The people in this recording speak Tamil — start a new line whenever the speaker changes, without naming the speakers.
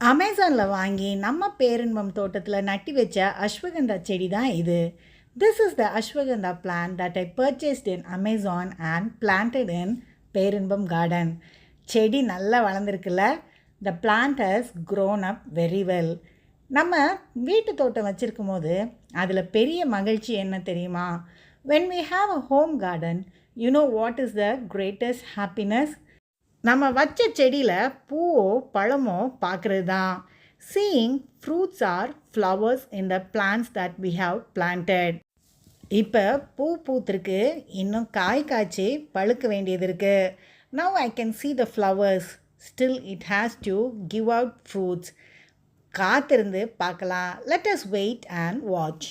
அமேசானில் வாங்கி நம்ம பேரின்பம் தோட்டத்தில் நட்டி வச்ச அஸ்வகந்தா செடி தான் இது. This is the ashwagandha plant that I purchased in Amazon and planted in Perinbam garden செடி நல்லா வளர்ந்துருக்குல்ல? The plant has grown up very well நம்ம வீட்டு தோட்டம் வச்சுருக்கும் போது அதில் பெரிய மகிழ்ச்சி என்ன தெரியுமா? When we have a home garden you know what is the greatest happiness நம்ம வச்ச செடியில் பூவோ பழமோ பார்க்குறது தான் seeing fruits or flowers in the plants that we have planted இப்போ பூ பூத்திருக்கு. இன்னும் காய் காய்ச்சி பழுக்க வேண்டியது இருக்குது now I can see the flowers still it has to give out fruits காத்திருந்து பார்க்கலாம். Let us wait and watch